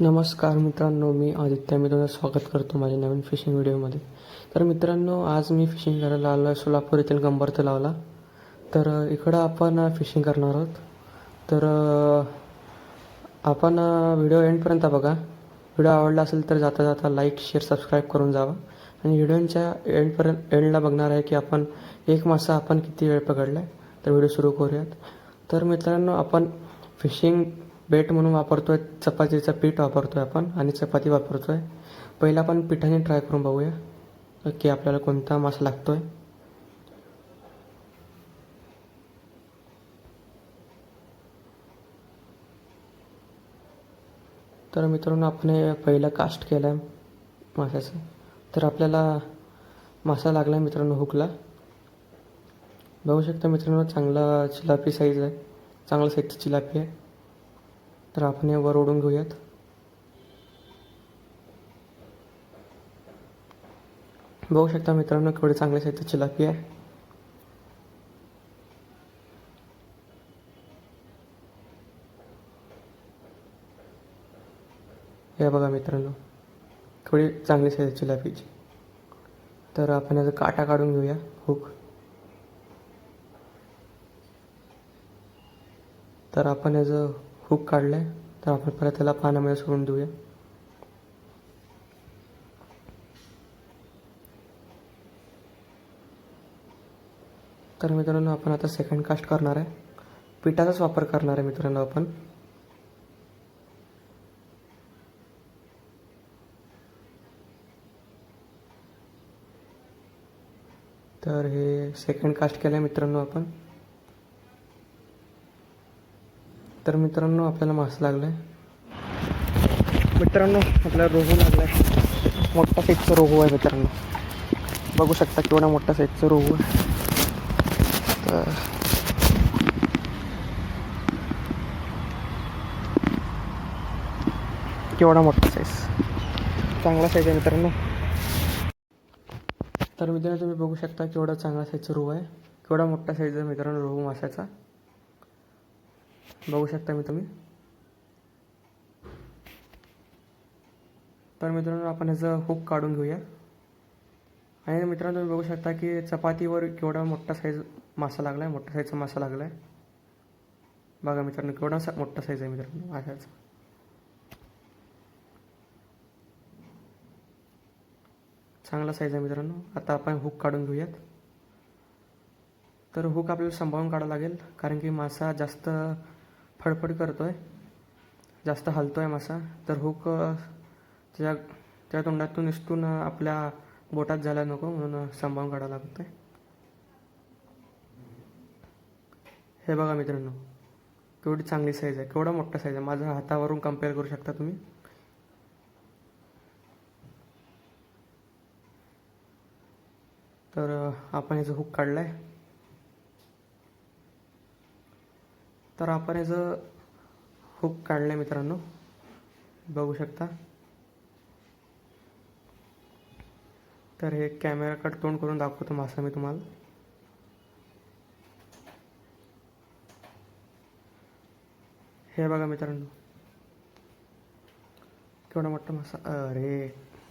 नमस्कार मित्रांनो मी आदित्य. मी तुमचं स्वागत करतो माझ्या नवीन फिशिंग व्हिडिओमध्ये तर मित्रांनो आज मी फिशिंग करायला आलो आहे सोलापूर येथील गंबर तलावला तर इकडं आपण फिशिंग करणार आहोत. तर आपण व्हिडिओ एंडपर्यंत बघा. व्हिडिओ आवडला असेल तर जाता जाता लाईक शेअर सबस्क्राईब करून जावा. आणि व्हिडिओच्या एंडपर्यंत एंडला बघणार आहे की आपण एक मासा आपण किती वेळ पकडला आहे तर व्हिडिओ सुरू करूयात. तर मित्रांनो आपण फिशिंग बेट म्हणून वापरतो आहे चपातीचं पीठ वापरतो आहे आपण आणि चपाती वापरतो आहे पहिला आपण पिठाने ट्राय करून बघूया की आपल्याला कोणता मासा लागतो आहे तर मित्रांनो आपण हे पहिलं कास्ट केलं आहे माशाचं. तर आपल्याला मासा लागला आहे मित्रांनो हुकला. बघू शकता मित्रांनो चांगला चिलापी साईज आहे. चांगला साईजची चिलापी आहे. तर आपण हे वर ओढून घेऊयात. बघू शकता मित्रांनो केवढे चांगल्या साहित्य चिलापी आहे. हे बघा मित्रांनो थोडी चांगली साईज चिलापीची तर आपण याचा काटा काढून घेऊया हुक. तर आपण याचं हुक काढलं आहे तर आपण परत त्याला पाण्यामध्ये सोडून देऊया. तर मित्रांनो आपण आता सेकंड कास्ट करणार आहे. पिठाचाच वापर करणार आहे मित्रांनो आपण. तर हे सेकंड कास्ट केलं आहे मित्रांनो आपण. तर मित्रांनो आपल्याला मास लागला आहे मित्रांनो आपल्याला रोहू लागला आहे मोठा साईजचा रोहू आहे मित्रांनो. बघू शकता केवढा मोठा साईजचा रोहू आहे. तर केवढा मोठा साईज चांगला साईज आहे मित्रांनो. तर मित्रांनो तुम्ही बघू शकता केवढा चांगला साईजचा रोहू आहे. केवढा मोठा साईज आहे मित्रांनो रोहू माशाचा. बघू शकता मी तुम्ही. तर मित्रांनो आपण ह्याचं हुक काढून घेऊया. आणि मित्रांनो तुम्ही बघू शकता की चपातीवर केवढा मोठा साईज मासा लागला आहे मोठा साईजचा मासा लागला आहे बघा मित्रांनो केवढा सा मोठा साईज आहे मित्रांनो माशाचा. चांगला साईज आहे मित्रांनो. आता आपण हुक काढून घेऊयात. तर हुक आपल्याला सांभाळून काढावं लागेल कारण की मासा जास्त फडफड करतो आहे जास्त हलतो आहे मासा. तर हुक त्याच्या त्या तोंडातून निसटून आपल्या बोटात जायला नको म्हणून सांभाळून काढावं लागतं आहे हे बघा मित्रांनो केवढी चांगली साईज आहे. केवढा मोठा साईज आहे. माझ्या हातावरून कंपेअर करू शकता तुम्ही? तर आपण याचं हुक काढलं आहे तर आपण याचं हुक काढलं आहे मित्रांनो. बघू शकता. तर हे कॅमेरा कट तोंड करून दाखवतो मासा मी तुम्हाला. हे बघा मित्रांनो. केवढा मोठा मासा अरे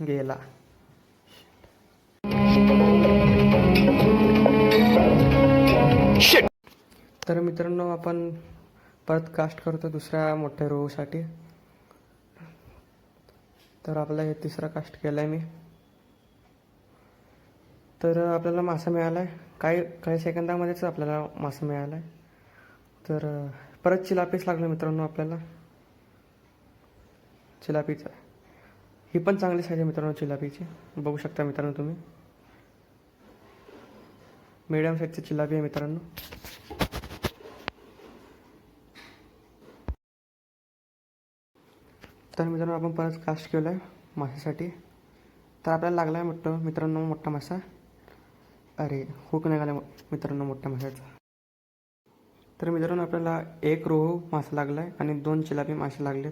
गेला. तर मित्रांनो आपण परत कास्ट करतो दुसऱ्या मोठ्या रोसाठी तर आपला हे तिसरा कास्ट केला आहे मी. तर आपल्याला मासा मिळाला आहे काही काही सेकंदामध्येच आपल्याला मासा मिळाला आहे तर परत चिलापीच लागलं मित्रांनो आपल्याला. चिलापीचा. ही पण चांगली साईज आहे मित्रांनो चिलापीची. बघू शकता मित्रांनो तुम्ही. मीडियम साईजची चिलापी आहे मित्रांनो. तर मित्रांनो आपण परत कास्ट केलं आहे माशासाठी. तर आपल्याला लागला आहे मोठं मित्रांनो मोठा मासा. अरे हुक निघाला मित्रांनो मोठ्या माशाचा. तर मित्रांनो आपल्याला एक रोहू मासा लागला आहे आणि दोन चिलापी मासे लागलेत.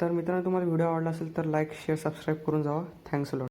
तर मित्रांनो तुम्हाला व्हिडिओ आवडला असेल तर लाईक शेअर सबस्क्राईब करून जावा. Thanks lot